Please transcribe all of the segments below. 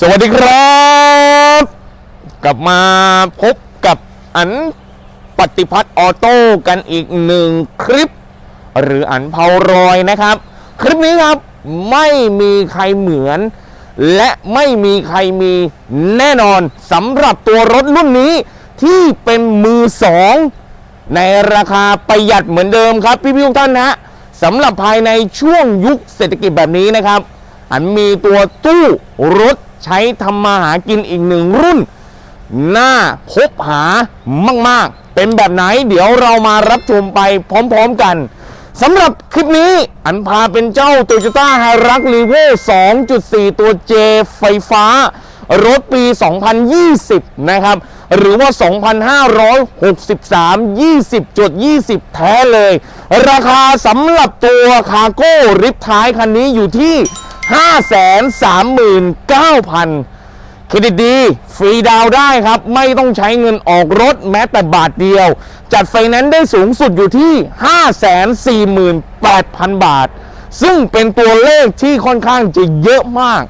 สวัสดีครับ กลับมาพบกับอันปฏิพัฒน์ออโต้กันอีกหนึ่งคลิป หรืออันเผารอยนะครับ คลิปนี้ครับไม่มีใครเหมือน และไม่มีใครมีแน่นอนสำหรับตัวรถรุ่นนี้ที่เป็นมือสอง ในราคาประหยัดเหมือนเดิมครับ พี่พี่ๆทุกท่านนะสำหรับภายในช่วงยุคเศรษฐกิจแบบนี้นะครับอันมีตัวตู้รถ ใช้ทำมาหากินอีกหนึ่งรุ่น หน่าพบหามาก ๆ เป็นแบบไหนเดี๋ยวเรามารับชมไปพร้อม ๆ กันสำหรับคลิปนี้อันพาเป็นเจ้า Toyota h i r u x r e v o 2.4 ตัว J ไฟฟ้า รถปี 2020 นะครับ หรือว่า 2,563 20.20 แท้เลย ราคาสำหรับตัวคาโก้ริบท้ายคันนี้อยู่ที่ 539,000เครดิตดี ฟรีดาวได้ครับ ไม่ต้องใช้เงินออกรถแม้แต่บาทเดียว จัดไฟแนนซ์ได้สูงสุดอยู่ที่ 548,000 บาท ซึ่งเป็นตัวเลขที่ค่อนข้างจะเยอะมาก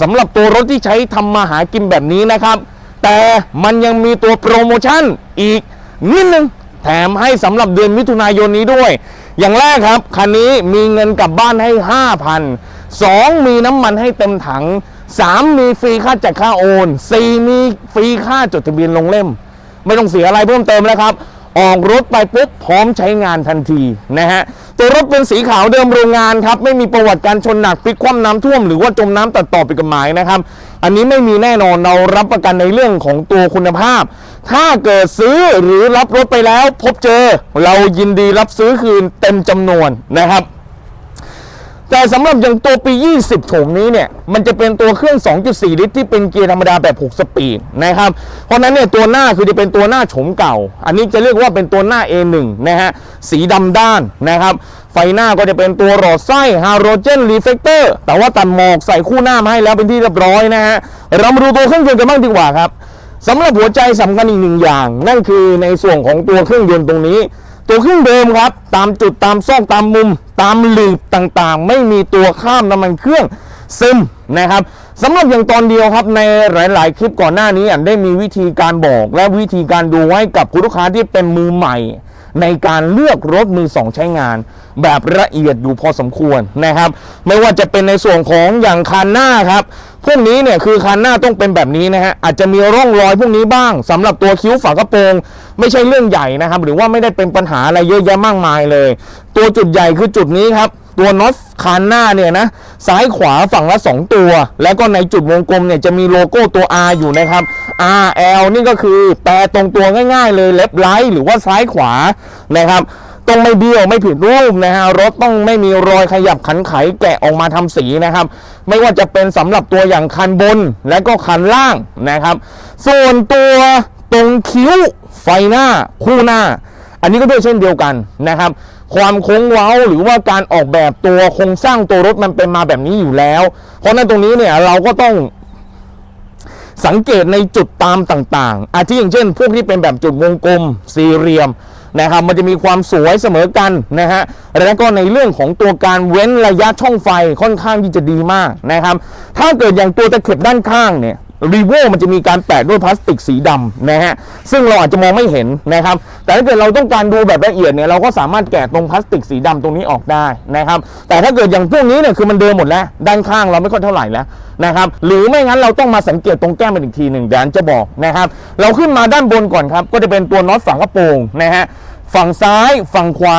สำหรับตัวรถที่ใช้ทำมาหากินแบบนี้นะครับ แต่มันยังมีตัวโปรโมชั่นอีกนิดนึง แถมให้สำหรับเดือนมิถุนายนนี้ด้วย อย่างแรกครับ คันนี้มีเงินกลับบ้านให้ 5,000 2 มีน้ำมันให้เต็มถัง 3 มีฟรีค่าจัดค่าโอน 4 มีฟรีค่าจดทะเบียนลงเล่ม ไม่ต้องเสียอะไรเพิ่มเติมแล้วครับ ออกรถไปปุ๊บพร้อมใช้งานทันทีนะฮะ ตัวรถเป็นสีขาวเดิมโรงงานครับ ไม่มีประวัติการชนหนักพลิกคว่ำน้ำท่วมหรือว่าจมน้ำตัดต่อผิดกฎหมายนะครับ อันนี้ไม่มีแน่นอนเรารับประกันในเรื่องของตัวคุณภาพ ถ้าเกิดซื้อหรือรับรถไปแล้ว พบเจอ เรายินดีรับซื้อคืนเต็มจำนวนนะครับ แต่สำหรับอย่างตัวปี 20 โฉมนี้เนี่ย มันจะเป็นตัวเครื่อง 2.4 ลิตรที่เป็นเกียร์ธรรมดาแบบ 6 สปีดนะครับ เพราะนั้นเนี่ยตัวหน้าคือจะเป็นตัวหน้าโฉมเก่า อันนี้จะเรียกว่าเป็นตัวหน้า A1 นะฮะ สีดำด้านนะครับ ไฟหน้าก็จะเป็นตัวหลอดไส้ฮาโลเจนรีเฟกเตอร์ แต่ว่าตัดหมอกใส่คู่หน้ามาให้แล้วเป็นที่เรียบร้อยนะฮะ เรามาดูตัวเครื่องยนต์กันบ้างดีกว่าครับสำหรับหัวใจสำคัญอีกหนึ่งอย่าง นั่นคือในส่วนของตัวเครื่องยนต์ตรงนี้ ตัวเครื่องเดิมครับ ตามจุดตามซอกตามมุม ตามหลืบต่างๆ ไม่มีตัวข้ามน้ำมันเครื่องซึมนะครับสำหรับอย่างตอนเดียวครับในหลาย ๆ คลิปก่อนหน้านี้อันได้มีวิธีการบอกและวิธีการดูไว้กับคุณลูกค้าที่เป็นมือใหม่ ในการเลือกรถมือสองใช้งาน แบบละเอียดอยู่พอสมควรนะครับ ไม่ว่าจะเป็นในส่วนของอย่างคันหน้าครับพวกนี้เนี่ยคือคันหน้าต้องเป็นแบบนี้นะฮะอาจจะมีร่องรอยพวกนี้บ้างสำหรับตัวคิ้วฝากระโปรง ไม่ใช่เรื่องใหญ่นะครับ หรือว่าไม่ได้เป็นปัญหาอะไรเยอะแยะมากมายเลย ตัวจุดใหญ่คือจุดนี้ครับ ตัวน็อตคันหน้าเนี่ยนะซ้ายขวาฝั่งละ 2 ตัว แล้วก็ในจุดวงกลมเนี่ยจะมีโลโก้ตัว R อยู่นะครับ R L นี่ก็คือแปลตรงตัวง่ายๆ เลยเล็บไลท์หรือว่าซ้ายขวานะครับต้องไม่เบี้ยวไม่ผิดรูปนะฮะรถต้องไม่มีรอยขยับขันไขแกะออกมาทำสีนะครับ ไม่ว่าจะเป็นสำหรับตัวอย่างคันบนและก็คันล่างนะครับ ส่วนตัวตรงคิ้วไฟหน้าคู่หน้า อันนี้ก็ด้วยเช่นเดียวกันนะครับ ความโค้งเว้าหรือว่าการออกแบบตัวโครงสร้างตัวรถมันเป็นมาแบบนี้อยู่แล้ว เพราะนั้นตรงนี้เนี่ยเราก็ต้องสังเกตในจุดตามต่างๆ อาทิอย่างเช่น พวกที่เป็นแบบจุดวงกลมสี่เหลี่ยมนะครับ มันจะมีความสวยเสมอกันนะฮะ แล้วก็ในเรื่องของตัวการเว้นระยะช่องไฟค่อนข้างที่จะดีมากนะครับ ถ้าเกิดอย่างตัวตะเข็บด้านข้างเนี่ย รีโวมันจะมีการแปะด้วยพลาสติกสีดำนะฮะซึ่งเราอาจจะมองไม่เห็นนะครับ แต่ถ้าเกิดเราต้องการดูแบบละเอียดเนี่ยเราก็สามารถแกะตรงพลาสติกสีดำตรงนี้ออกได้นะครับ แต่ถ้าเกิดอย่างพวกนี้เนี่ยคือมันเดิมหมดแล้ว ด้านข้างเราไม่ค่อยเท่าไหร่แล้วนะครับหรือไม่งั้นเราต้องมาสังเกตตรงแก้มเป็นอีกทีหนึ่งเดี๋ยวจะบอกนะครับ เราขึ้นมาด้านบนก่อนครับก็จะเป็นตัวน็อตฝากระโปรงนะฮะ ฝั่งซ้ายฝั่งขวา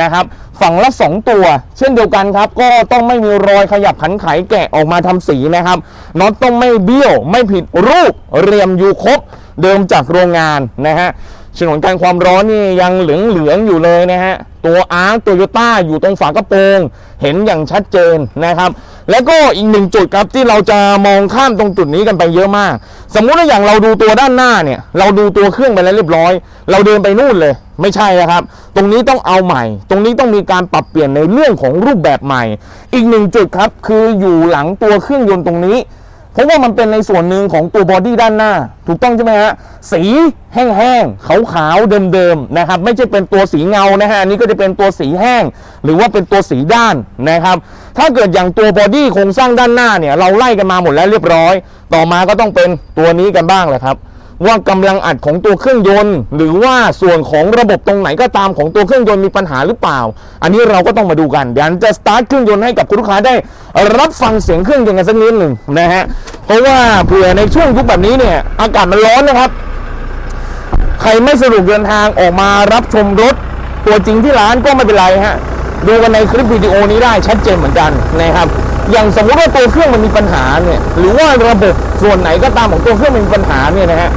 นะครับ ฝั่งละ 2 ตัว เช่นเดียวกันครับ ก็ต้องไม่มีรอยขยับขันไขแกะออกมาทำสีนะครับน็อตต้องไม่เบี้ยว ไม่ผิดรูปเรียมอยู่ครบเดิมจากโรงงานนะฮะ ฉนวนกันความร้อนนี่ยังเหลืองเหลืองๆอยู่เลยนะฮะ ตัวอาร์ตโตโยต้าอยู่ตรงฝากระโปรง เห็นอย่างชัดเจนนะครับ แล้วก็อีกหนึ่งจุดครับที่เราจะมองข้ามตรงจุดนี้กันไปเยอะมาก สมมุติว่าอย่างเราดูตัวด้านหน้าเนี่ย เราดูตัวเครื่องไปแล้วเรียบร้อย เราเดินไปนู่นเลย ไม่ใช่นะครับ ตรงนี้ต้องเอาใหม่ ตรงนี้ต้องมีการปรับเปลี่ยนในเรื่องของรูปแบบใหม่ อีกหนึ่งจุดครับคืออยู่หลังตัวเครื่องยนต์ตรงนี้ ราะว่ามันเป็นในส่วนหนึ่งของตัวบอดี้ด้านหน้า ถูกต้องใช่ไหมฮะสีแห้งๆขาวๆเดิมๆนะครับ ไม่ใช่เป็นตัวสีเงานะฮะอันนี้ก็จะเป็นตัวสีแห้ง หรือว่าเป็นตัวสีด้านนะครับ ถ้าเกิดอย่างตัวบอดี้โครงสร้างด้านหน้าเนี่ยเราไล่กันมาหมดแล้วเรียบร้อย ต่อมาก็ต้องเป็นตัวนี้กันบ้างแหละครับ ว่ากำลังอัดของตัวเครื่องยนต์ หรือว่าส่วนของระบบตรงไหนก็ตามของตัวเครื่องยนต์มีปัญหาหรือเปล่า อันนี้เราก็ต้องมาดูกันเดี๋ยวจะสตาร์ทเครื่องยนต์ให้กับคุณลูกค้าได้ รับฟังเสียงเครื่องยนต์กันสักนิดหนึ่งนะฮะเพราะว่าเผื่อในช่วงยุคแบบนี้เนี่ยอากาศมันร้อนนะครับ ใครไม่สะดวกเดินทางออกมารับชมรถตัวจริงที่ร้านก็ไม่เป็นไรฮะดูกันในคลิปวิดีโอนี้ได้ชัดเจนเหมือนกันนะครับ อย่างสมมติว่าตัวเครื่องมันมีปัญหาเนี่ยหรือว่าระบบส่วนไหนก็ตามของตัวเครื่องมันมีปัญหาเนี่ยนะฮะ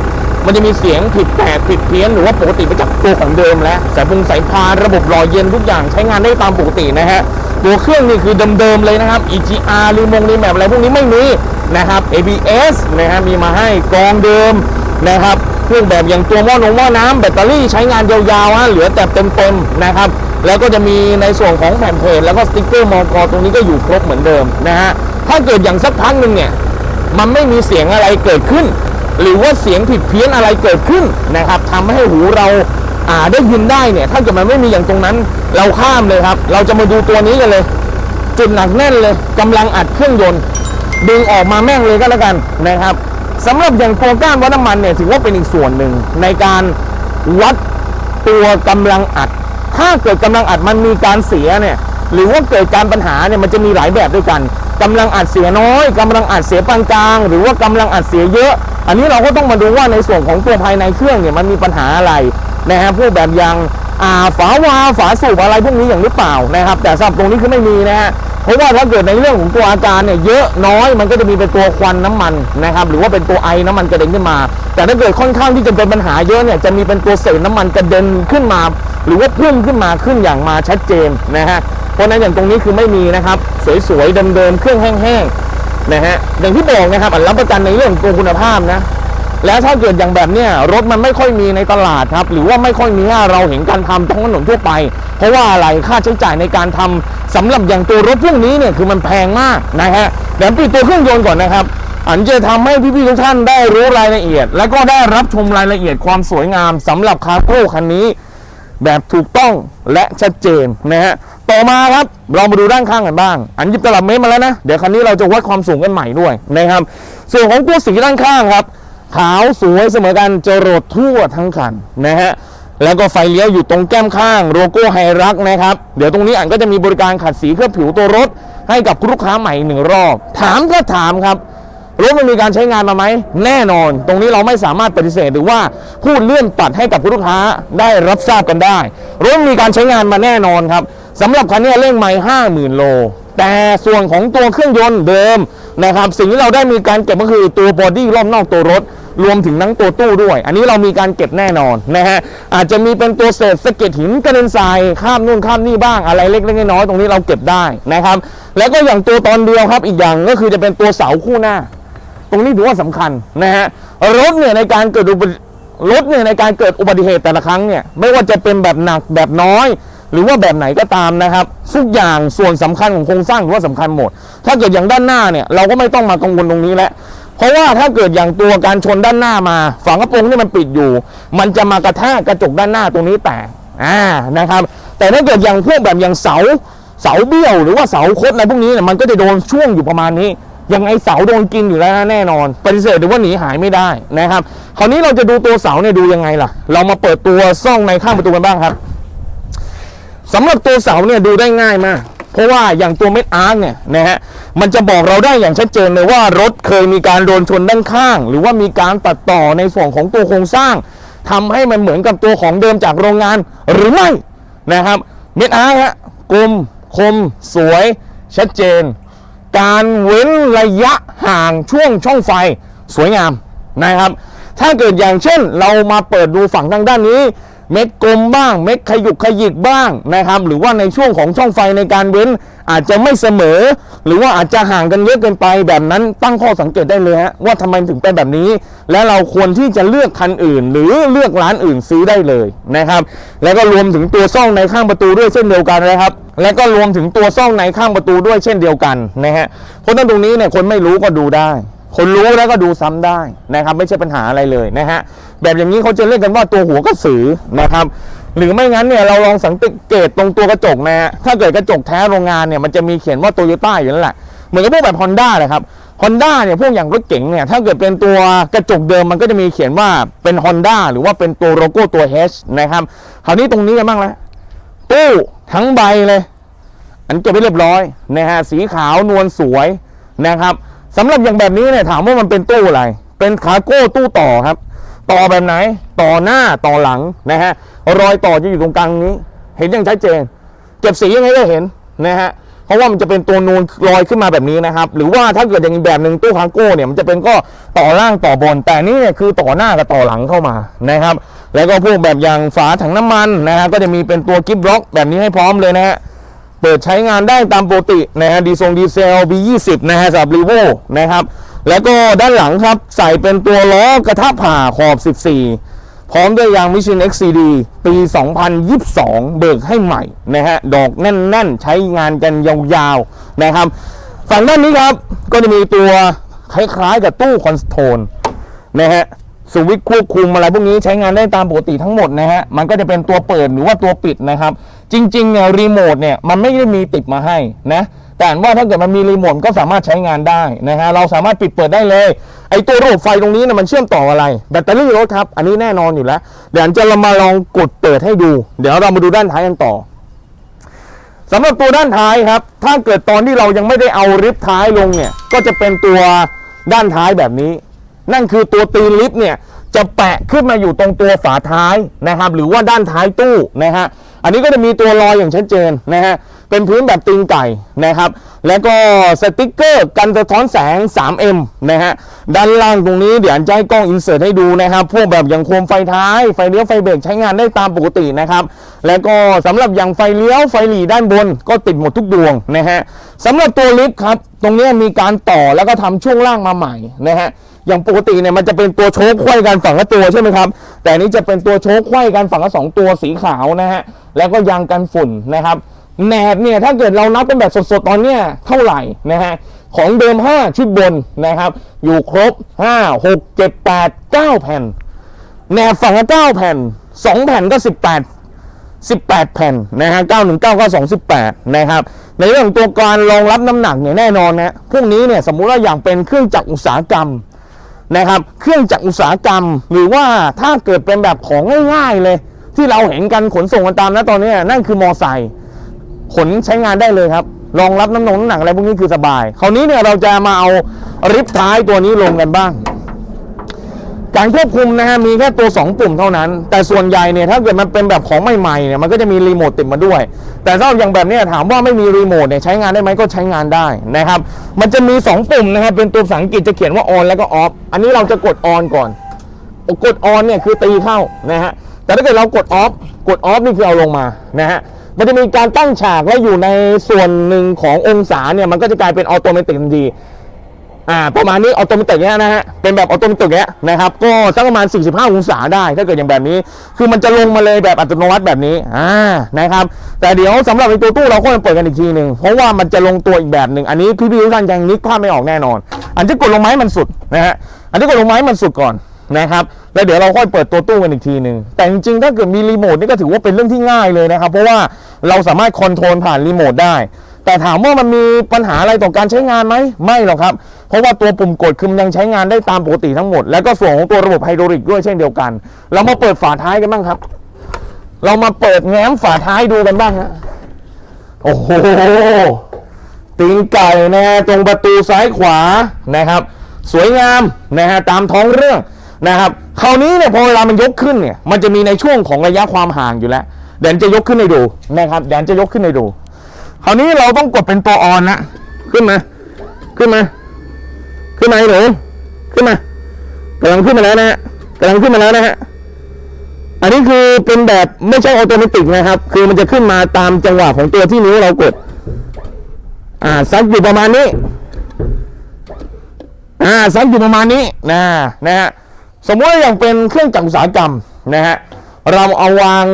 มันจะมีเสียงผิดแปลกผิดเพี้ยนหรือว่าปกติไปจากตัวของเดิมแล้วสายพงสายพานระบบหล่อเย็นทุกอย่างใช้งานได้ตามปกตินะฮะตัวเครื่องนี่คือเดิมๆเลยนะครับ EGR รีมงรีแมปอะไรพวกนี้ไม่มีนะครับ ABS นะฮะมีมาให้กองเดิมนะครับเครื่องแบบอย่างตัวหม้อนงหม้อน้ำแบตเตอรี่ใช้งานยาวๆฮะเหลือแต่เต็มๆนะครับ แล้วก็จะมีในส่วนของแผ่นเพจแล้วก็สติ๊กเกอร์มอกตรงนี้ก็อยู่ครบเหมือนเดิมนะฮะถ้าเกิดอย่างสักพักหนึ่งเนี่ยมันไม่มีเสียงอะไรเกิดขึ้น หรือว่าเสียงผิดเพี้ยนอะไรเกิดขึ้นนะครับทำให้หูเราอ่าได้ยินได้เนี่ยถ้าเกิดมันไม่มีอย่างตรงนั้น เราข้ามเลยครับ เราจะมาดูตัวนี้กันเลย จุดหนักแน่นเลยกำลังอัดเครื่องยนต์ดึงออกมาแม่งเลยก็แล้วกันนะครับ สำหรับอย่างตัวก้านวัดน้ำมันเนี่ยถือว่าเป็นอีกส่วนหนึ่งในการวัดตัวกำลังอัด ถ้าเกิดกำลังอัดมันมีการเสียเนี่ยหรือว่าเกิดการปัญหาเนี่ยมันจะมีหลายแบบด้วยกันกำลังอัดเสียน้อยกำลังอัดเสียปานกลาง หรือว่ากำลังอัดเสียเยอะ อันนี้เราก็ต้องมาดูว่าในส่วนของตัวภายในเครื่องเนี่ยมันมีปัญหาอะไรนะฮะพวกแบบยางอ่าฝาวาฝาสูบอะไรพวกนี้อย่างหรือเปล่านะครับ แต่สำหรับตรงนี้คือไม่มีนะฮะ เพราะว่าถ้าเกิดในเรื่องของตัวอาการเนี่ยเยอะน้อยมันก็จะมีเป็นตัวควันน้ำมันนะครับหรือว่าเป็นตัวไอน้ำมันกระเด็นขึ้นมา แต่ถ้าเกิดค่อนข้างที่จะเป็นปัญหาเยอะเนี่ยจะมีเป็นตัวเศษน้ำมันกระเด็นขึ้นมา หรือว่าพุ่งขึ้นมาขึ้นอย่างมาชัดเจนนะฮะเพราะนั้นอย่างตรงนี้คือไม่มีนะครับสวยๆเดิมๆเครื่องแห้งๆนะฮะอย่างที่บอกนะครับอันรับประกันในเรื่องตัวคุณภาพนะแล้วถ้าเกิดอย่างแบบเนี้ยรถมันไม่ค่อยมีในตลาดครับ หรือว่าไม่ค่อยมีให้เราเห็นการทำท้องถนนทั่วไป เพราะว่าอะไรค่าใช้จ่ายในการทำสำหรับอย่างตัวรถพวกนี้เนี่ยคือมันแพงมากนะฮะเดี๋ยวปิดตัวเครื่องยนต์ก่อนนะครับอันจะทำให้พี่ๆทุกท่านได้รู้รายละเอียด และก็ได้รับชมรายละเอียดความสวยงามสำหรับคาร์โก้คันนี้ แบบถูกต้องและชัดเจนนะฮะต่อมาครับเรามาดูด้านข้างกันบ้าง อันยิบตลับเมตรมาแล้วนะเดี๋ยวคันนี้เราจะวัดความสูงกันใหม่ด้วยนะครับ ส่วนของตัวสีด้านข้างครับขาวสวยเสมอกันจรดทั่วทั้งคันนะฮะ แล้วก็ไฟเลี้ยวอยู่ตรงแก้มข้างโลโก้ไฮรักนะครับ เดี๋ยวตรงนี้อันก็จะมีบริการขัดสีเคลือบผิวตัวรถ ให้กับลูกค้าใหม่อีกหนึ่งรอบ ถามก็ถามครับรถมันมีการใช้งานมาไหม แน่นอน ตรงนี้เราไม่สามารถปฏิเสธหรือว่าพูดเลื่อนตัดให้กับลูกค้าได้รับทราบกันได้ รถมีการใช้งานมาแน่นอนครับสำหรับคันนี้เร่งไม่ห้าหมื่นโล แต่ส่วนของตัวเครื่องยนต์เดิมนะครับ สิ่งที่เราได้มีการเก็บก็คือตัวบอดี้รอบนอกตัวรถ รวมถึงทั้งตัวตู้ด้วย อันนี้เรามีการเก็บแน่นอนนะฮะอาจจะมีเป็นตัวเศษสะเก็ดหินกระเด็นทรายข้ามนู่นข้ามนี่บ้างอะไรเล็กๆน้อยๆตรงนี้เราเก็บได้นะครับ แล้วก็อย่างตัวตอนเดียวครับอีกอย่างก็คือจะเป็นตัวเสาคู่หน้า ตรงนี้ถือว่าสำคัญนะฮะรถเนี่ยในการเกิดอุบัติรถเนี่ยในการเกิดอุบัติเหตุแต่ละครั้งเนี่ยไม่ว่าจะเป็นแบบหนักแบบน้อยหรือว่าแบบไหนก็ตามนะครับทุกอย่างส่วนสำคัญของโครงสร้างถือว่าสำคัญหมด ถ้าเกิดอย่างด้านหน้าเนี่ยเราก็ไม่ต้องมากังวลตรงนี้แล้ว เพราะว่าถ้าเกิดอย่างตัวการชนด้านหน้ามาฝากระโปรงที่มันปิดอยู่ มันจะมากระแทกกระจกด้านหน้าตรงนี้แตกอ่านะครับ แต่ถ้าเกิดอย่างพวกแบบอย่างเสาเสาเบี้ยวหรือว่าเสาคดอะไรพวกนี้เนี่ยมันก็จะโดนช่วงอยู่ประมาณนี้ยังไงเสาโดนกินอยู่แล้วแน่นอนปฏิเสธหรือว่าหนีหายไม่ได้นะครับคราวนี้เราจะดูตัวเสาเนี่ยดูยังไงล่ะ เรามาเปิดตัวซ่องในข้างประตูกันบ้างครับสำหรับตัวเสาเนี่ยดูได้ง่ายมาก เพราะว่าอย่างตัวเม็ดอาร์คเนี่ยนะฮะมันจะบอกเราได้อย่างชัดเจนเลยว่ารถเคยมีการโดนชนด้านข้าง หรือว่ามีการตัดต่อในส่วนของตัวโครงสร้างทำให้มันเหมือนกับตัวของเดิมจากโรงงานหรือไม่นะครับ เม็ดอาร์คฮะกลมคม สวย ชัดเจน การเว้นระยะห่างช่วงช่องไฟสวยงามนะครับ ถ้าเกิดอย่างเช่นเรามาเปิดดูฝั่งทางด้านนี้ เม็ดกลมบ้าง เม็ดขยุกขยิกบ้างนะครับ หรือว่าในช่วงของช่องไฟในการเว้นอาจจะไม่เสมอ หรือว่าอาจจะห่างกันเยอะเกินไปแบบนั้นตั้งข้อสังเกตได้เลยฮะว่าทำไมถึงเป็นแบบนี้ และเราควรที่จะเลือกคันอื่น หรือเลือกร้านอื่นซื้อได้เลยนะครับ แล้วก็รวมถึงตัวซ่องในข้างประตูด้วยเช่นเดียวกันนะครับและก็รวมถึงตัวซ่องในข้างประตูด้วยเช่นเดียวกันนะฮะเพราะฉะนั้นตรงนี้เนี่ยคนไม่รู้ก็ดูได้ คนรู้แล้วก็ดูซ้ำได้นะครับ ไม่ใช่ปัญหาอะไรเลยนะฮะแบบอย่างนี้เขาจะเรียกกันว่าตัวหัวกระสือนะครับ หรือไม่งั้นเนี่ยเราลองสังเกตตรงตัวกระจกนะฮะถ้าเกิดกระจกแท้โรงงานเนี่ยมันจะมีเขียนว่าโตโยต้าอยู่นั่นแหละเหมือนกับพวกแบบฮอนด้าเลยครับ Honda เนี่ยพวกอย่างรถเก๋งเนี่ยถ้าเกิดเป็นตัวกระจกเดิมมันก็จะมีเขียนว่าเป็น Honda หรือว่าเป็นตัวโลโก้ตัว H นะครับคราวนี้ตรงนี้กันบ้างแล้วตู้ทั้งใบเลย อันเก็บไว้เรียบร้อยนะฮะสีขาวนวลสวยนะครับ สำหรับอย่างแบบนี้เนี่ยถามว่ามันเป็นตู้อะไร เป็นคาร์โก้ตู้ต่อครับ ต่อแบบไหน ต่อหน้าต่อหลังนะฮะรอยต่อจะอยู่ตรงกลางนี้ เห็นอย่างชัดเจน เก็บสียังไงก็เห็นนะฮะเพราะว่ามันจะเป็นตัวนูนลอยขึ้นมาแบบนี้นะครับ หรือว่าถ้าเกิดอย่างอีกแบบหนึ่งตู้คาร์โก้เนี่ยมันจะเป็นก็ต่อล่างต่อบน แต่นี่เนี่ยคือต่อหน้ากับต่อหลังเข้ามานะครับ แล้วก็พวกแบบอย่างฝาถังน้ำมันนะฮะก็จะมีเป็นตัวกิฟบล็อกแบบนี้ให้พร้อมเลยนะฮะ เปิดใช้งานได้ตามปกตินะฮะดีซงดีเซล B20 นะฮะสำหรับรีโวนะครับ แล้วก็ด้านหลังครับใส่เป็นตัวล้อกระทะผ่าขอบ 14 พร้อมด้วยยางมิชิน XCD ปี 2022 เบิกให้ใหม่นะฮะดอกแน่น ๆ ใช้งานกันยาวๆนะครับ ฝั่งด้านนี้ครับก็จะมีตัวคล้ายๆกับตู้คอนโทรลนะฮะ สวิตช์ควบคุมอะไรพวกนี้ใช้งานได้ตามปกติทั้งหมดนะฮะ มันก็จะเป็นตัวเปิดหรือว่าตัวปิดนะครับ จริงๆเนี่ยรีโมทเนี่ยมันไม่ได้มีติดมาให้นะ แต่ว่าถ้าเกิดมันมีรีโมทก็สามารถใช้งานได้นะฮะ เราสามารถปิดเปิดได้เลย ไอตัวระบบไฟตรงนี้เนี่ยมันเชื่อมต่ออะไร แบตเตอรี่รถครับ อันนี้แน่นอนอยู่แล้ว เดี๋ยวจะเรามาลองกดเปิดให้ดู เดี๋ยวเรามาดูด้านท้ายกันต่อสำหรับตัวด้านท้ายครับ ถ้าเกิดตอนที่เรายังไม่ได้เอาลิฟต์ท้ายลงเนี่ย ก็จะเป็นตัวด้านท้ายแบบนี้ นั่นคือตัวตีนลิฟต์เนี่ยจะแปะขึ้นมาอยู่ตรงตัวฝาท้ายนะครับ หรือว่าด้านท้ายตู้นะฮะอันนี้ก็จะมีตัวรอยอย่างชัดเจนนะฮะเป็นพื้นแบบตีนไก่นะครับ แล้วก็สติกเกอร์กันสะท้อนแสง 3M นะฮะด้านล่างตรงนี้เดี๋ยวอันจะให้กล้องอินเสิร์ตให้ดูนะครับ พวกแบบอย่างโคมไฟท้ายไฟเลี้ยวไฟเบรกใช้งานได้ตามปกตินะครับ แล้วก็สำหรับอย่างไฟเลี้ยวไฟหลีด้านบน ก็ติดหมดทุกดวงนะฮะสำหรับตัวลิฟต์ครับ ตรงนี้มีการต่อแล้วก็ทำช่วงล่างมาใหม่นะฮะ อย่างปกติเนี่ยมันจะเป็นตัวโชคไขว้กันฝั่งละตัวใช่ไหมครับ แต่นี้จะเป็นตัวโชคไขว้กันฝั่งละสองตัวสีขาวนะฮะ แล้วก็ยางกันฝุ่นนะครับแหนบเนี่ยถ้าเกิดเรานับเป็นแบบสดๆตอนเนี้ยเท่าไหร่นะฮะของเดิม 5 ชุดบนนะครับ อยู่ครบ 5 6 7 8 9 แผ่นแหนบฝั่งละ9แผ่น 2 แผ่นก็ 18 18 แผ่นนะฮะ919ก็218นะครับ ในเรื่องตัวการรองรับน้ำหนักเนี่ยแน่นอนนะพวกนี้เนี่ยสมมุติว่าอย่างเป็นเครื่องจักรอุตสาหกรรม นะครับ เครื่องจักรอุตสาหกรรม หรือว่าถ้าเกิดเป็นแบบของง่ายๆเลย ที่เราเห็นกันขนส่งกันตามนะตอนนี้นั่นคือมอไซค์ขนใช้งานได้เลยครับรองรับน้ำหนักน้ำหนักอะไรพวกนี้คือสบาย คราวนี้เนี่ยเราจะมาเอาริบท้ายตัวนี้ลงกันบ้าง การควบคุมนะฮะมีแค่ตัว 2 ปุ่มเท่านั้น แต่ส่วนใหญ่เนี่ยถ้าเกิดมันเป็นแบบของใหม่ๆเนี่ยมันก็จะมีรีโมทติดมาด้วย แต่ถ้าอย่างแบบนี้ถามว่าไม่มีรีโมทเนี่ยใช้งานได้ไหมก็ใช้งานได้นะครับมันจะมี 2 ปุ่มนะครับเป็นตัวภาษาอังกฤษจะเขียนว่า on แล้วก็ off อันนี้เราจะกด on ก่อน กด on เนี่ยคือตีเข้านะฮะแต่ถ้าเกิดเรากด off กด off นี่คือเอาลงมานะฮะมันจะมีการตั้งฉากและอยู่ในส่วนหนึ่งขององศาเนี่ยมันก็จะกลายเป็นออโตเมติกทันที อ่าประมาณนี้ออโตเมติกเนี้ยนะฮะเป็นแบบออโตเมติกเนี้ยนะครับก็สักประมาณ 45 องศาได้ถ้าเกิดอย่างแบบนี้ คือมันจะลงมาเลยแบบอัตโนมัติแบบนี้อ่านะครับแต่เดี๋ยวสำหรับในตัวตู้เราค่อยเปิดกันอีกทีหนึ่งเพราะว่ามันจะลงตัวอีกแบบหนึ่งอันนี้พี่ๆทุกท่านยังนึกภาพไม่ออกแน่นอน อันที่กดลงไม้มันสุดนะฮะอันที่กดลงไม้มันสุดก่อนนะครับแล้วเดี๋ยวเราค่อยเปิดตัวตู้กันอีกทีหนึ่งแต่จริงๆถ้าเกิดมีรีโมทนี่ก็ถือว่าเป็นเรื่องที่ง่ายเลยนะครับเพราะว่าเราสามารถคอนโทรลผ่านรีโมทได้แต่ถามว่ามันมีปัญหาอะไรต่อการใช้งานไหมไม่หรอกครับ เพราะว่าตัวปุ่มกดคือมันยังใช้งานได้ตามปกติทั้งหมด แล้วก็ส่วนของตัวระบบไฮดรอลิกด้วยเช่นเดียวกัน เรามาเปิดฝาท้ายกันบ้างครับ เรามาเปิดแง้มฝาท้ายดูกันบ้างฮะโอ้โหตีนไก่นะตรงประตูซ้ายขวานะครับ สวยงามนะฮะตามท้องเรื่องนะครับคราวนี้เนี่ยพอเวลามันยกขึ้นเนี่ยมันจะมีในช่วงของระยะความห่างอยู่แล้วเดี๋ยวจะยกขึ้นให้ดูนะครับเดี๋ยวจะยกขึ้นให้ดู คราวนี้เราต้องกดเป็นตัวออนนะขึ้นมาขึ้นมา ขึ้นมาหนูขึ้นมากำลังขึ้นมาแล้วนะฮะกำลังขึ้นมาแล้วนะฮะอันนี้คือเป็นแบบไม่ใช่ออโตเมติกนะครับ คือมันจะขึ้นมาตามจังหวะของตัวที่นิ้วเรากด อ่าซักอยู่ประมาณนี้ อ่าซักอยู่ประมาณนี้นะนะฮะสมมติอย่างเป็นเครื่องจักรอุตสาหกรรมนะฮะเราเอาวาง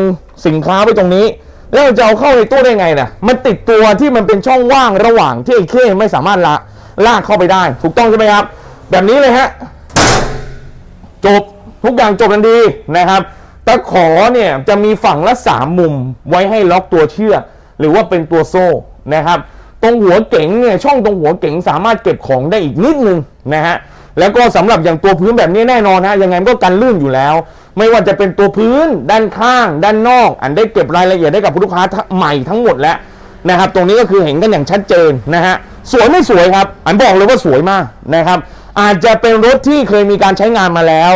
สินค้าไว้ตรงนี้ แล้วจะเอาเข้าในตู้ได้ไงนะมันติดตัวที่มันเป็นช่องว่างระหว่างที่ไอ้เข้ไม่สามารถละ ลากเข้าไปได้ ถูกต้องใช่ไหมครับ แบบนี้เลยฮะจบทุกอย่างจบทันทีนะครับตะขอเนี่ยจะมีฝั่งละสามมุมไว้ให้ล็อกตัวเชือกหรือว่าเป็นตัวโซ่นะครับ ตรงหัวเก๋งเนี่ยช่องตรงหัวเก๋งสามารถเก็บของได้อีกนิดนึงนะฮะแล้วก็สำหรับอย่างตัวพื้นแบบนี้แน่นอนฮะยังไงก็กันลื่นอยู่แล้ว ไม่ว่าจะเป็นตัวพื้นด้านข้าง ด้านนอก อันได้เก็บรายละเอียดได้กับลูกค้าใหม่ทั้งหมดแล้ว นะครับตรงนี้ก็คือเห็นกันอย่างชัดเจนนะฮะสวยไม่สวยครับ อันบอกเลยว่าสวยมากนะครับอาจจะเป็นรถที่เคยมีการใช้งานมาแล้ว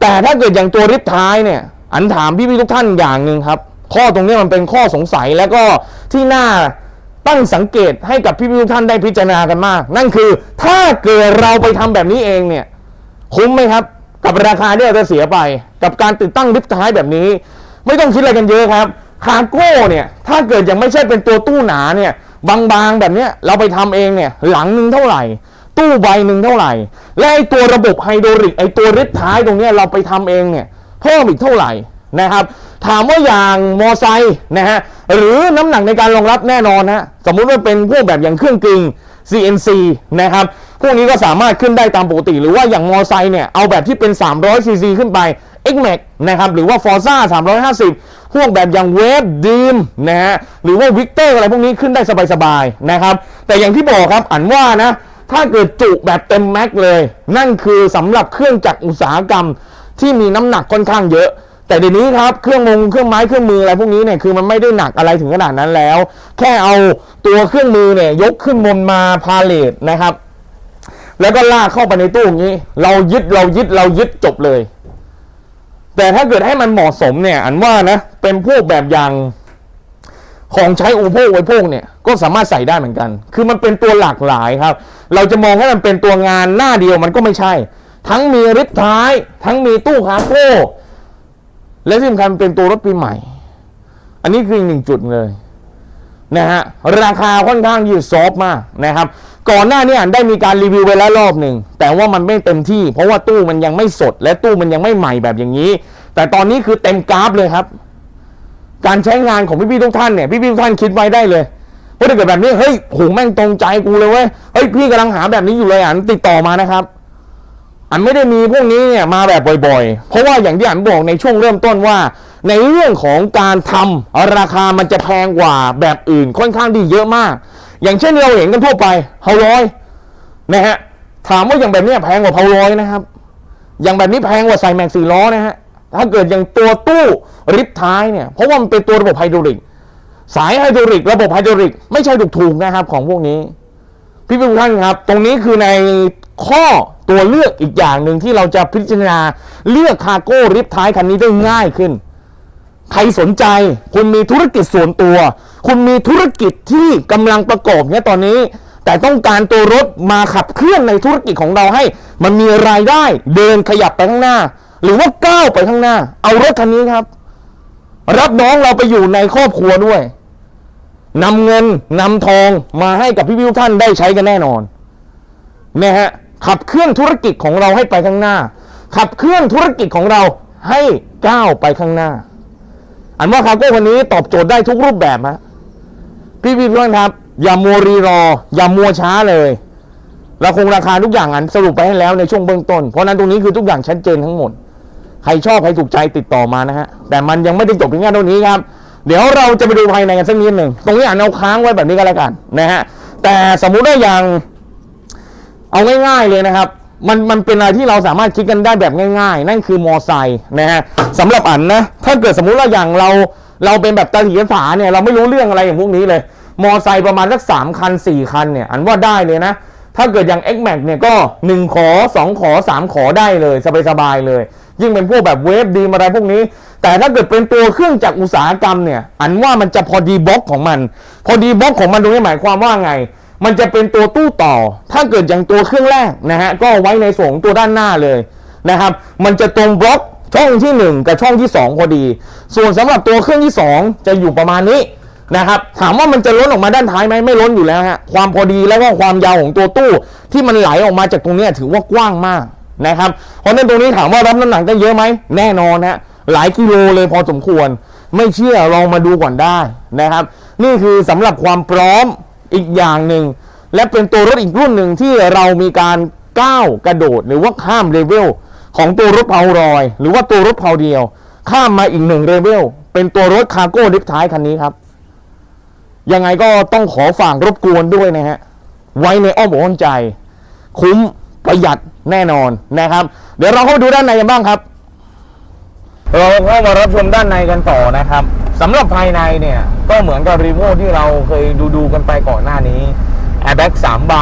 แต่ถ้าเกิดอย่างตัวริบท้ายเนี่ยอันถามพี่ๆทุกท่านอย่างหนึ่งครับ ข้อตรงนี้มันเป็นข้อสงสัยแล้วก็ที่น่าตั้งสังเกตให้กับพี่ๆทุกท่านได้พิจารณากันมาก นั่นคือถ้าเกิดเราไปทำแบบนี้เองเนี่ยคุ้มไหมครับ กับราคาที่เราจะเสียไป กับการติดตั้งลิฟต์ท้ายแบบนี้ ไม่ต้องคิดอะไรกันเยอะครับ คาร์โก้เนี่ย ถ้าเกิดยังไม่ใช่เป็นตัวตู้หนาเนี่ย บางๆแบบเนี้ยเราไปทำเองเนี่ย หลังหนึ่งเท่าไหร่ ตู้ใบหนึ่งเท่าไหร่ และไอตัวระบบไฮโดรลิกไอตัวริบท้ายตรงเนี้ยเราไปทำเองเนี่ยเพิ่มอีกเท่าไหร่นะครับ ถามว่าอย่างมอไซค์นะฮะหรือน้ำหนักในการรองรับแน่นอนนะสมมุติว่าเป็นพวกแบบอย่างเครื่องกลึง CNC นะครับพวกนี้ก็สามารถขึ้นได้ตามปกติ หรือว่าอย่างมอไซค์เนี่ยเอาแบบที่เป็น 300 cc ขึ้นไป X Max นะครับหรือว่า Forza 350 พวกแบบอย่างเวฟดีมนะฮะหรือว่าวิกเตอร์อะไรพวกนี้ขึ้นได้สบายๆนะครับ แต่อย่างที่บอกครับอันว่านะ ถ้าเกิดจุแบบเต็มแม็กเลย นั่นคือสำหรับเครื่องจักรอุตสาหกรรมที่มีน้ำหนักค่อนข้างเยอะ แต่เดี๋ยวนี้ครับเครื่องมงเครื่องไม้เครื่องมืออะไรพวกนี้เนี่ยคือมันไม่ได้หนักอะไรถึงขนาดนั้นแล้ว แค่เอาตัวเครื่องมือเนี่ยยกขึ้นบนมาพาเลทนะครับ แล้วก็ลากเข้าไปในตู้อย่างนี้ เรายึดเรายึดเรายึดจบเลย แต่ถ้าเกิดให้มันเหมาะสมเนี่ย อันว่านะ เป็นพวกแบบอย่างของใช้อุปโภคไว้พวกเนี่ยก็สามารถใส่ได้เหมือนกัน คือมันเป็นตัวหลากหลายครับ เราจะมองว่ามันเป็นตัวงานหน้าเดียวมันก็ไม่ใช่ ทั้งมีริบท้าย ทั้งมีตู้คาโก้และที่สำคัญเป็นตัวรถปีใหม่ อันนี้คืออีกหนึ่งจุดเลยนะฮะราคาค่อนข้างยืดซอฟมากนะครับ ก่อนหน้านี้ได้มีการรีวิวไปแล้วรอบหนึ่งแต่ว่ามันไม่เต็มที่ เพราะว่าตู้มันยังไม่สด และตู้มันยังไม่ใหม่แบบอย่างนี้ แต่ตอนนี้คือเต็มกราฟเลยครับ การใช้งานของพี่ๆทุกท่านเนี่ยพี่ๆทุกท่านคิดไว้ได้เลยว่าถ้าเกิดแบบนี้เฮ้ยโหแม่งตรงใจกูเลยเว้ยเฮ้ยพี่กำลังหาแบบนี้อยู่เลยอะติดต่อมานะครับ อันไม่ได้มีพวกนี้เนี่ยมาแบบบ่อยๆ เพราะว่าอย่างที่อันบอกในช่วงเริ่มต้นว่า ในเรื่องของการทำราคามันจะแพงกว่าแบบอื่นค่อนข้างที่เยอะมาก อย่างเช่นเราเห็นกันทั่วไปเฮาร้อยนะฮะถามว่าอย่างแบบนี้แพงกว่าเฮาร้อยนะครับ อย่างแบบนี้แพงกว่าใส่แม็กสี่ล้อนะฮะ ถ้าเกิดอย่างตัวตู้ริบท้ายเนี่ยเพราะว่ามันเป็นตัวระบบไฮดรอลิก สายไฮดรอลิก ระบบไฮดรอลิก ไม่ใช่ถูกๆนะครับของพวกนี้ พี่ผู้ท่านครับ ตรงนี้คือในข้อตัวเลือกอีกอย่างหนึ่งที่เราจะพิจารณาเลือกคาร์โก้ริบท้ายคันนี้ได้ง่ายขึ้น ใครสนใจ คุณมีธุรกิจส่วนตัว คุณมีธุรกิจที่กำลังประกอบเนี่ยตอนนี้ แต่ต้องการตัวรถมาขับเคลื่อนในธุรกิจของเราให้ มันมีรายได้เดินขยับไปข้างหน้า หรือว่าก้าวไปข้างหน้า เอารถคันนี้ครับ รับน้องเราไปอยู่ในครอบครัวด้วยนำเงินนำทองมาให้กับพี่ๆทุกท่านได้ใช้กันแน่นอนนะฮะขับเคลื่อนธุรกิจของเราให้ไปข้างหน้า ขับเคลื่อนธุรกิจของเราให้ก้าวไปข้างหน้า อันว่าคาโก้วันนี้ตอบโจทย์ได้ทุกรูปแบบฮะพี่พี่เพื่อนครับ อย่ามัวรีรอ อย่ามัวช้าเลยเราคงราคาทุกอย่างอันสรุปไปให้แล้วในช่วงเบื้องต้น เพราะนั้นตรงนี้คือทุกอย่างชัดเจนทั้งหมด ใครชอบใครถูกใจติดต่อมานะฮะ แต่มันยังไม่ได้จบเพียงแค่เท่านี้ครับ เดี๋ยวเราจะไปดูภายในกันสักนิดหนึ่ง ตรงนี้อ่านเอาค้างไว้แบบนี้ก็แล้วกันนะฮะ แต่สมมุติว่าอย่าง เอาง่ายๆเลยนะครับ มันมันเป็นอะไรที่เราสามารถคิดกันได้แบบง่าย ๆ นั่นคือมอไซค์นะฮะสำหรับอันนะ ถ้าเกิดสมมุติว่าอย่างเราเราเป็นแบบตาถีภาษาเนี่ยเราไม่รู้เรื่องอะไรอย่างพวกนี้เลย มอไซค์ประมาณสักสามคันสี่คันเนี่ยอันว่าได้เลยนะ ถ้าเกิดอย่าง X Max เนี่ยก็หนึ่งขอสองขอสามขอได้เลยสบายๆเลย ยิ่งเป็นพวกแบบเวฟดีมอะไรพวกนี้ แต่ถ้าเกิดเป็นตัวเครื่องจักรอุตสาหกรรมเนี่ย อันว่ามันจะพอดีบล็อกของมัน พอดีบล็อกของมันตรงนี้หมายความว่าไง มันจะเป็นตัวตู้ต่อ ถ้าเกิดอย่างตัวเครื่องแรกนะฮะก็ไว้ในส่วนของตัวด้านหน้าเลยนะครับ มันจะตรงบล็อกช่องที่ 1 กับช่องที่ 2 พอดี ส่วนสำหรับตัวเครื่องที่ 2 จะอยู่ประมาณนี้นะครับถามว่ามันจะล้นออกมาด้านท้ายไหมไม่ล้นอยู่แล้วฮะความพอดีแล้วก็ความยาวของตัวตู้ที่มันไหลออกมาจากตรงนี้ถือว่ากว้างมาก นะครับเพราะนั้นตรงนี้ถามว่ารับน้ำหนักได้เยอะไหมแน่นอนฮะหลายกิโลเลยพอสมควร ไม่เชื่อลองมาดูก่อนได้นะครับ นี่คือสำหรับความพร้อมอีกอย่างหนึ่งและเป็นตัวรถอีกรุ่นหนึ่งที่เรามีการก้าวกระโดดหรือว่าข้ามเลเวลของตัวรถเพารอย หรือว่าตัวรถเพาเดียว ข้ามมาอีกหนึ่งเลเวลเป็นตัวรถคาร์โก้ลิฟท้ายคันนี้ครับ ยังไงก็ต้องขอฝากรบกวนด้วยนะฮะไว้ในอ้อมอกอ้อมใจ คุ้มประหยัด แน่นอนนะครับ เดี๋ยวเราเข้าไปดูด้านในกันบ้างครับ เราเข้ามารับชมด้านในกันต่อนะครับสำหรับภายในเนี่ยก็เหมือนกับรีโวที่เราเคยดูดูกันไปก่อนหน้านี้ Airbag 3ใบ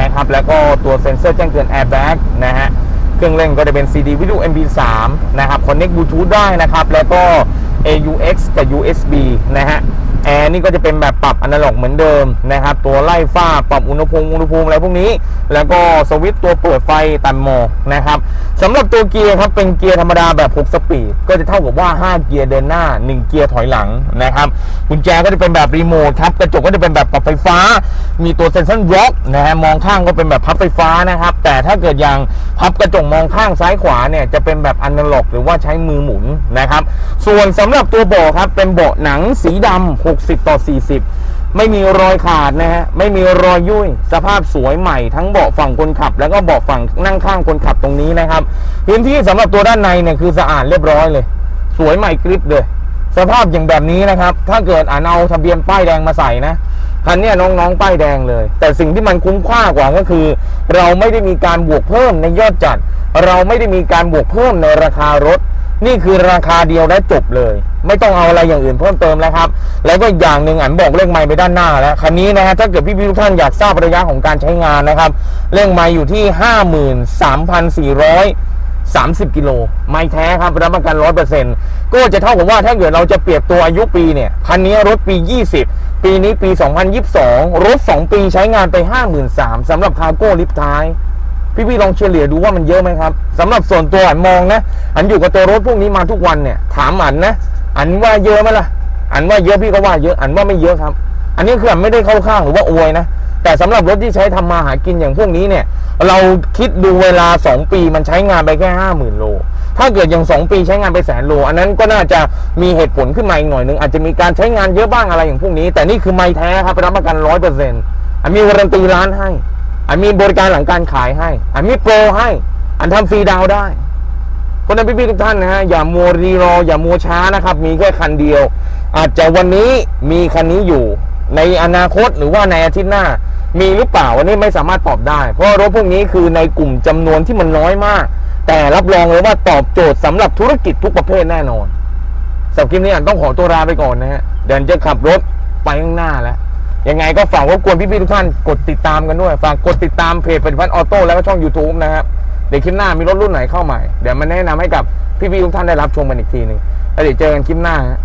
นะครับ แล้วก็ตัวเซ็นเซอร์แจ้งเตือน Airbag นะฮะเครื่องเล่นก็จะเป็น CD Video MP3 นะครับ Connect Bluetooth ได้นะครับ แล้วก็ AUX กับ USB นะฮะ แอร์นี่ก็จะเป็นแบบปรับอนาล็อกเหมือนเดิมนะครับ ตัวไล่ฟ้าปรับอุณหภูมิอุณหภูมิอะไรพวกนี้ แล้วก็สวิตตัวเปิดไฟตันโหมนะครับสำหรับตัวเกียร์ครับเป็นเกียร์ธรรมดาแบบ 6 สปีด ก็จะเท่ากับว่า 5 เกียร์เดินหน้า 1 เกียร์ถอยหลังนะครับกุญแจก็จะเป็นแบบรีโมทครับกระจกก็จะเป็นแบบปรับไฟฟ้า มีตัวเซนเซันร็อกนะฮะมองข้างก็เป็นแบบพับไฟฟ้านะครับ แต่ถ้าเกิดอย่างพับกระจกมองข้างซ้ายขวาเนี่ยจะเป็นแบบอนาล็อก หรือว่าใช้มือหมุนนะครับส่วนสำหรับตัวเบาะครับเป็นเบาะหนังสีดำ60 ต่อ 40 ไม่มีรอยขาดนะฮะ ไม่มีรอยยุ่ย สภาพสวยใหม่ทั้งเบาะฝั่งคนขับ แล้วก็เบาะฝั่งนั่งข้างคนขับตรงนี้นะครับ พื้นที่สำหรับตัวด้านในเนี่ยคือสะอาดเรียบร้อยเลย สวยใหม่กริบเลย สภาพอย่างแบบนี้นะครับ ถ้าเกิดอ่านเอาทะเบียนป้ายแดงมาใส่นะคันนี้น้องๆ ป้ายแดงเลย แต่สิ่งที่มันคุ้มค่ากว่าก็คือ เราไม่ได้มีการบวกเพิ่มในยอดจัด เราไม่ได้มีการบวกเพิ่มในราคารถ นี่คือราคาเดียวและจบเลย ไม่ต้องเอาอะไรอย่างอื่นเพิ่มเติมแล้วครับ แล้วก็อย่างหนึ่งอันบอกเลขไม้ไปด้านหน้าแล้วคันนี้นะฮะถ้าเกิดพี่ๆทุกท่านอยากทราบระยะของการใช้งานนะครับเลขไม้อยู่ที่ 53,400 30 กิโลไม่แท้ครับรับประกัน 100%ก็จะเท่ากับว่าถ้าเกิดเราจะเปรียบตัวอายุปีเนี่ย คันนี้รถปี 20 ปีนี้ปี 2022 รถ 2 ปีใช้งานไป 53,000สำหรับคาร์โก้ลิฟท้าย พี่ๆลองเฉลี่ยดูว่ามันเยอะไหมครับสำหรับส่วนตัวอันมองนะ อันอยู่กับตัวรถพวกนี้มาทุกวันเนี่ย ถามอันนะ อันว่าเยอะไหมล่ะ อันว่าเยอะพี่ก็ว่าเยอะ อันว่าไม่เยอะครับ อันนี้คืออันไม่ได้เข้าข้างหรือว่าอวยนะ แต่สำหรับรถที่ใช้ทำมาหากินอย่างพวกนี้เนี่ย เราคิดดูเวลา 2 ปีมันใช้งานไปแค่50,000โล ถ้าเกิดอย่าง 2 ปีใช้งานไปแสนโล อันนั้นก็น่าจะมีเหตุผลขึ้นมาอีกหน่อยนึงอาจจะมีการใช้งานเยอะบ้างอะไรอย่างพวกนี้ แต่นี่คือไม่แท้ครับรับประกัน100%อันมีวารันตีร้านให้ อันมีบริการหลังการขายให้ อันมีโปรให้ อันทำฟรีดาวได้ ราะนั้นพี่ๆทุกท่านนะฮะอย่ามัวรีรอ อย่ามัวช้านะครับ มีแค่คันเดียว อาจจะวันนี้มีคันนี้อยู่ ในอนาคตหรือว่าในอาทิตย์หน้า มีหรือเปล่าวันนี้ไม่สามารถตอบได้ เพราะรถพวกนี้คือในกลุ่มจำนวนที่มันน้อยมาก แต่รับรองเลยว่าตอบโจทย์สำหรับธุรกิจทุกประเภทแน่นอนสำหรับคลิปนี้อันต้องขอตัวลาไปก่อนนะฮะเดี๋ยวจะขับรถไปข้างหน้าแล้วยังไงก็ฝากรบกวนพี่ๆทุกท่านกดติดตามกันด้วย ฝากกดติดตามเพจปฏิพัฒน์ออโต้แล้วก็ช่อง YouTube นะครับ เดี๋ยวคลิปหน้ามีรถรุ่นไหนเข้าใหม่ เดี๋ยวมาแนะนำให้กับพี่ๆทุกท่านได้รับชมกันอีกทีหนึ่งแล้วเดี๋ยวเจอกันคลิปหน้าฮะ